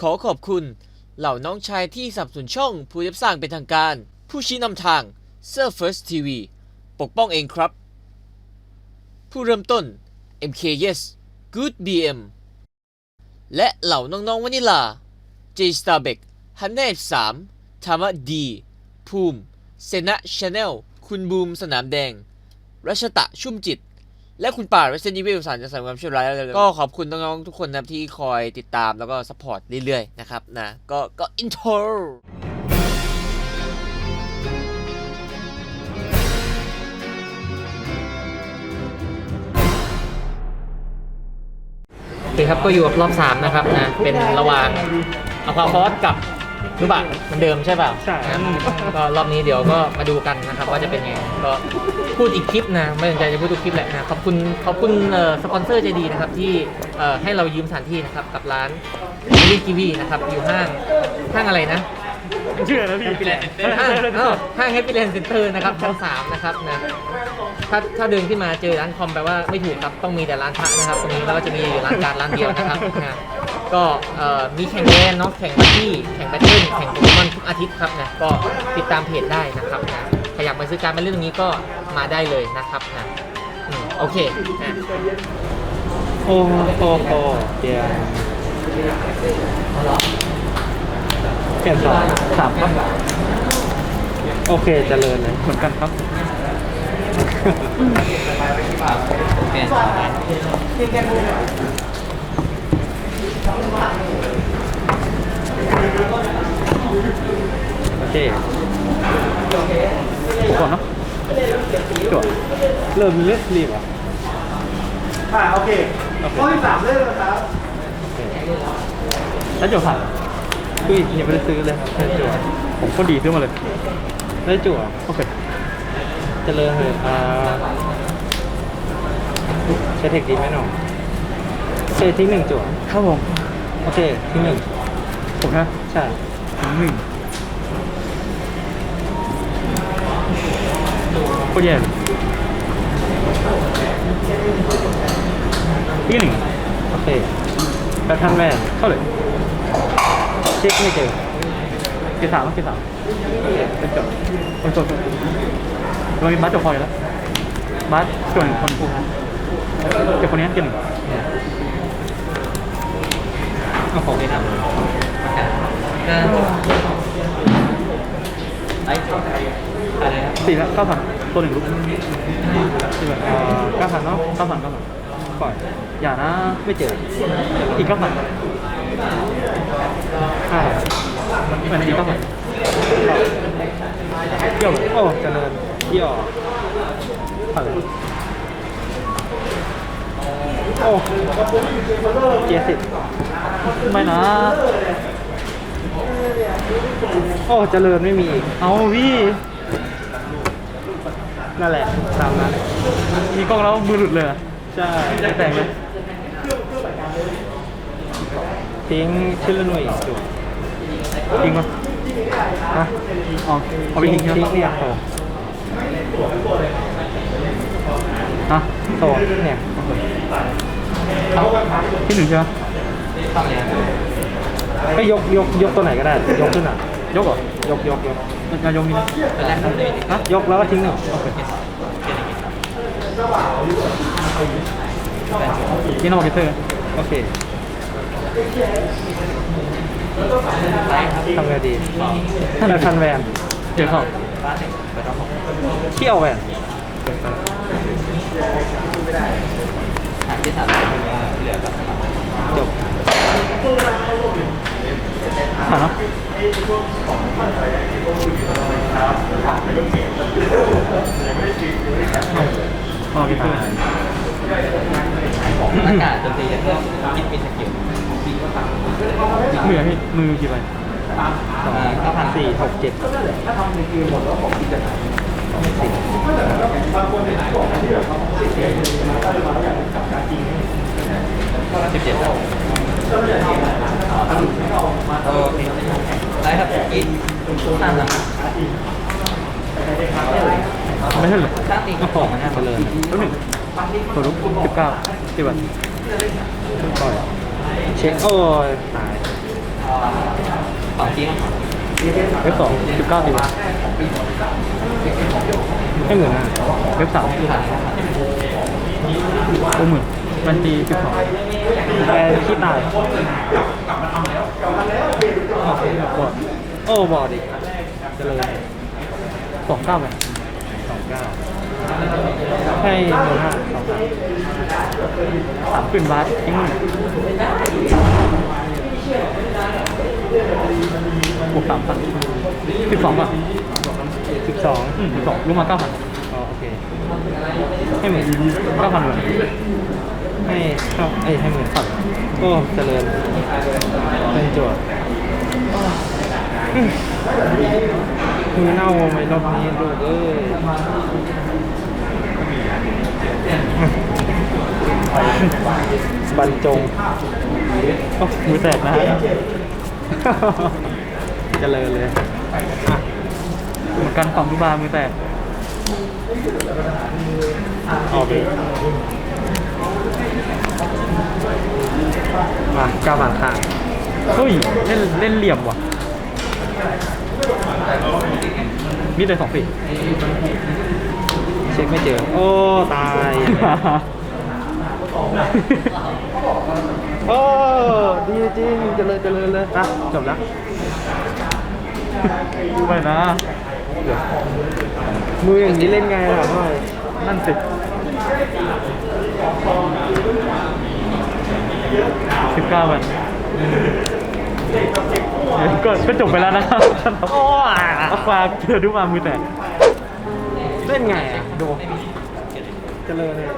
ขอขอบคุณ เหล่าน้องชายที่สนับสนุนช่องผู้ยับสร้างเป็นทางการ ผู้ชี้นำทาง s u r f i r s TV ปกป้องเองครับ ผู้เริ่มต้น MK Yes Good BM และเหล่าน้องๆวานิลา J Star b e c k ฮันเน่3ธรรมะดี ภูมิ เซนะชาแนล คุณบูมสนามแดง รัชตะชุ่มจิต และคุณป่า Resident Evil สารจะใส่ความช่วยร้ายแล้วก็ขอบคุณน้องๆทุกคนนะครับที่คอยติดตามแล้วก็สปอร์ตเรื่อยๆนะครับนะก็ก็อินโทรโอเคครับก็อยู่กับรอบสามนะครับนะเป็นระหว่างอควาฟอสกับ รูบะเหมือนเดิมใช่เปล่าใช่นะก็รอบนี้เดี๋ยวก็มาดูกันนะครับว่าจะเป็นไง ก็พูดอีกคลิปนะไม่สนใจจะพูดทุกคลิปแหละนะขอบคุณขอบคุณเอ่อสปอนเซอร์ใจดีนะครับที่เอ่อให้เรายืมสถานที่นะครับกับร้านมิลิกิวีนะครับอยู่ห้างห้างอะไรนะ เชื่อแล้วพี่ห้างอ้าวห้างแฮปปี้แลนด์เซ็นเตอร์นะครับชั้นสามนะครับนะถ้าถ้าเดินขึ้นมาเจอร้านคอมแปลว่าไม่ถูกครับ ต้องมีแต่ร้านพระนะครับ ตรงนี้แล้วก็จะมีอยู่ร้านการร้านเดียวนะครับนะ ก็เอ่อมีแข่งแดนเนาะแข่งบัตตี้แข่งแบทเทิลแข่งโปเกมอนทุกอาทิตย์ครับนะก็ติดตามเพจได้นะครับนะใครอยากมาซื้อการมาเล่นตรงนี้ก็มาได้เลยนะครับนะอืมโอเคนะโอ้โหโอ้เดียวเปลี่ยนสองสามครับ โอเคเจริญเลยเหมือนกันครับ โอเคก่อนเนาะจวดเริ่มเลือกรีบอะอ่าโอเคโอเคข้อที่สามเรื่องนะครับแล้วจั่วผ่านอุ้ยยังไม่ได้ซื้อเลยได้จั่วผมก็ดีซื้อมาเลยได้จั่วโอเคเจริญเลยอ่าใช้เทคดีไหมหน่องโอเคทิ้งหนึ่งจั่วครับผม โอเคทิ้งหนึ่งผมนะใช่ทิ้งหนึ่งโคตรแย่เลยทิ้งหนึ่งโอเคแบททันแมนเข้าเลยเช็คไม่เจอเกียร์สามเกียร์สามเป็นจบคนจบเรามีบัสจบพออยู่แล้วบัสส่วนคนกูเก็บคนนี้เกียร์หนึ่ง เอาของเลยนะไอ้อะไรนะสี่แล้วเก้าพันตัวหนึ่งลุกสี่แบบเอ่อเก้าพันเนาะเก้าพันเก้าพันปล่อยอย่านะไม่เจอ อีกเก้าพันห้ามันอีกเก้าพันเกี่ยวโอ้เจริญเกี่ยวผ่านเลย อ้เจ็ดสิบไม่นะ โอ้เจริญไม่มีอีกเอาพี่ นั่นแหละ ตามนั้น มีกล้องแล้วมือหลุดเลยเหรอใช่ไม่แต่งเลยทิ้งชื่อหน่วยอีกตัวทิ้งปะฮะอ๋อเอาไปทิ้งใช่ไหมทิ้งเนี่ยโตฮะโตเนี่ยเอา ที่หนึ่งใช่ไหมก็ยกยกยกตัวไหนก็ได้ ยกขึ้นอะ ยกเหรอ ยกยกยกจะยกนี่นะตอนแรกทำเลยฮะยกแล้วก็ทิ้งหนึ่งโอเคนี่นองเกเตอร์โอเคทำไงดีท่านทันแวนเจอเขาเที่ยวแวน จบผ่านเนาะอ๋อพี่เพื่อนอากาศดนตรีจะเพิ่มคิดเป็นสกิลมือพี่มือกี่ใบสองเก้าพันสี่หกเจ็ดสี่ สิบเจ็ดครับโอเคได้ครับอีกห้าหลังไม่ใช่หรอสร้างตีก็ของมันน่าจะเลยแล้วหนึ่งตัวลุกสิบเก้าสิบวันปล่อยเช็คโอ้ยตายสองทีนะ เว็บสองสิบเก้าสิบให้หมื่นห้าเว็บสามโอ้หมื่นบัญชีสิบสองแปลขี้ตายบอดโอ้บอดอีกเจริญสองเก้าไหมสองเก้าให้หมื่นห้าสองสามขึ้นบาททิ้งหนึ่งบวก สามพันสิบสองป่ะสิบสองสิบสองรู้มาเก้าพันอ๋อโอเคให้หมื่นเก้าพันเลยให้เก้าเอ้ยให้หมื่นพันโอ้เจริญเป็นโจทย์อืมมือเน่าไหมรอบนี้ลูกเอ้ยบรรจงโอ้มือแตกนะฮะ เจริญเลยอะเหมือนกันฝั่งทุบามือแตกออกไปมาเก้าบาทค่ะเฮ้ยเล่นเล่นเหลี่ยมว่ะมีแต่สองปีเช็คไม่เจอ โอ้ ตายโอ้ ดีจริงเจริญเจริญเลยอะจบแล้ว ไปนะมืออย่างนี้เล่นไงล่ะพ่อยนั่นสิสิบเก้าวันก็ก็จบไปแล้วนะครับโอ้อาควาเจอดูมามือแตกเล่นไงอะดูเจริญเลย